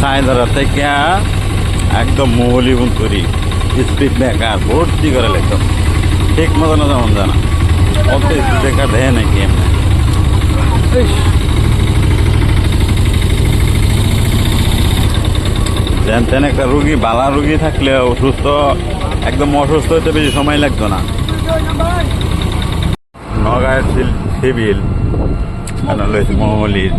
সাইদারা থেকে একদম মৌলি করি। স্পিড ব্রেকার ভর্তি করে একদম ঠিক মতো না যেমন জানা। অত স্পিড ব্রেকার দেয় নাকি যেন তেন একটা রুগী, বালা রুগী থাকলে অসুস্থ, একদম অসুস্থ হতে বেশি সময় লাগতো না। নগাঁয়ের সিল- সিভিল লইছে মহলির।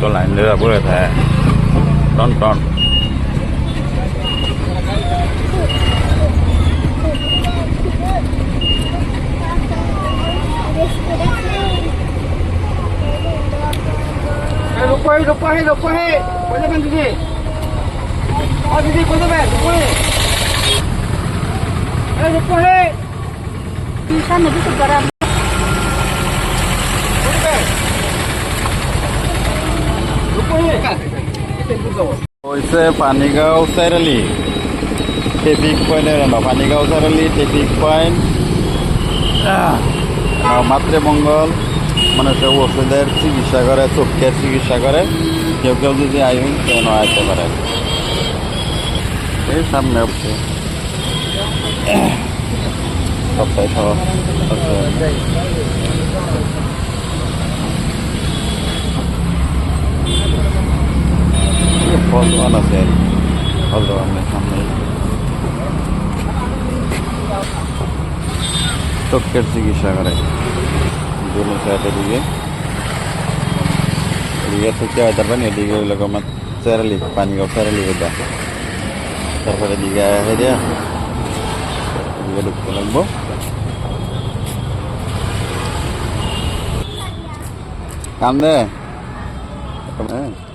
cho lại nữa vừa thẻ đón con Lupahi, lupahi, lupahi. Kau jangan gigi. Oh, gigi kau jangan. Lupahi. Eh, lupahi. Kita nak pergi sekarang. হয়েছে পানিগাঁও চাইরালি ট্রেফিক পয়েন্টের না পানিগাঁও চাইরালি ট্রেফিক পয়েন্ট মাতৃমঙ্গল মানে সব ওষুধের চিকিৎসা করে চোখের চিকিৎসা করে কেউ কেউ যদি আইন কেন আসতে পারে এই সামনে হচ্ছে সপ্তাহে সব আছে। ফল দোকান আছে ফল দোকানের সামনে। চোখের চিকিৎসা করে দুনো সাইডের দিকে। এদিকে থেকে হয় তারপরে এদিকে ওই লোক আমার চেরালি পানিগাঁও চেরালি এটা তারপরে এদিকে আয়া দিয়া এদিকে ঢুকতে লাগবো। কান্দে? হ্যাঁ।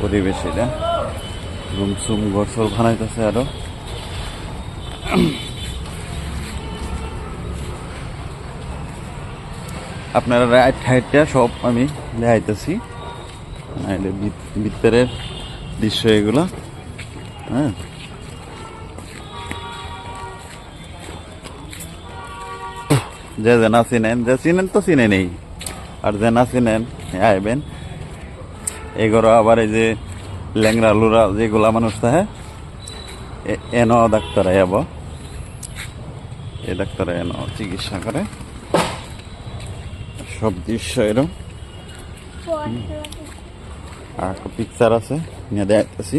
পরিবেশ এটা রুম সুম ঘর সর বানাইতেছে আরও। আপনারা রাইট হাইটটা সব আমি দেখাইতেছি। ভিতরের দৃশ্য এগুলো। হ্যাঁ। যে যে না চিনেন, যে চিনেন তো চিনে নেই। আর যে না চিনেন, আইবেন। এগুলো আবার এই যে ল্যাংরা লুরা যেগুলা মানুষ থাকে এন ডাক্তার আইব এ ডাক্তার এন চিকিৎসা করে। সব দৃশ্য এরকম আর একটা পিকচার আছে, নিয়ে দেখতেছি।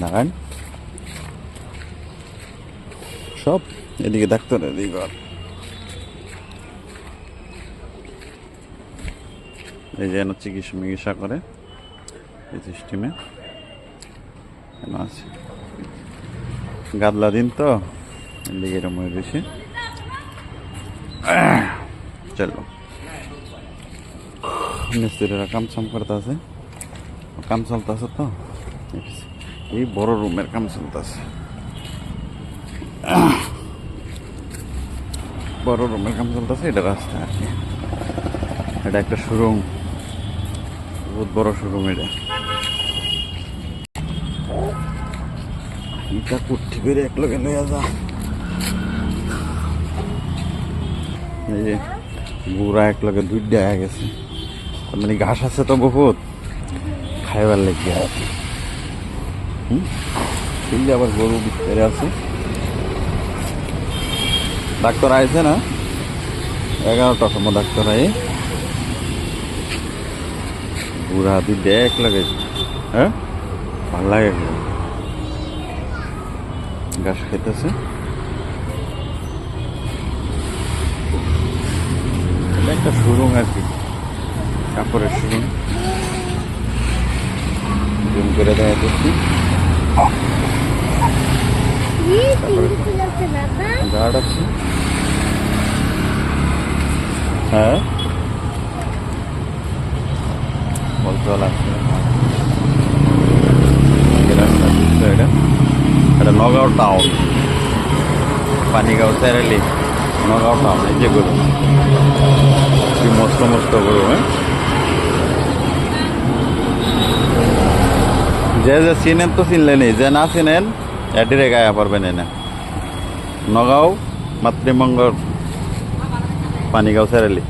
দাঁড়ান। সব এদিকে ডাক্তার এদিকে এই যে এনে চিকিৎসা মিকিৎসা করে এই সিস্টেমে আছে। গাদলা দিন তো এরম হয়ে গেছে। চলো। মিস্ত্রিরা কাম সাম করতে আছে। কাম চলতেছে তো। এই বড় রুমের কাম চলতেছে বড় রুমের কাম চলতেছে এটা রাস্তা আর কি। এটা একটা শোরুম। বহুত বড় শোরুম এটা। ইটা কুঠি করে এক লগে লইয়া যা। এই যে বুড়া এক লগে দুধ দেয়া গেছে। মানে ঘাস আছে তো বহুত। খাইবার লেগে আছে হুম আবার গরু ভিতরে আছে। ডাক্তার আইছে না? এগারোটার সময় ডাক্তার আই বুড়া দেয় এক লাগে। হ্যাঁ? ভালো লাগে। ঘাস খেতেছে একটা শোরুম আর কি। কাপড়ের শোরুম জুম করে দেখা। যা গার্ড আছে। হ্যাঁ? বলতল আছে এটা এটা এটা নগাঁও টাউন পানিগাঁও স্যারেলি নগাঁও টাউন এই যে গরু কি মস্ত মস্ত গরু হ্যাঁ যে যে চিনেন তো চিনলেনি যে না চিনেন এটিরে গায়ে পারবেন এনে নগাঁও মাতৃমঙ্গল পানিগাঁও স্যারেলি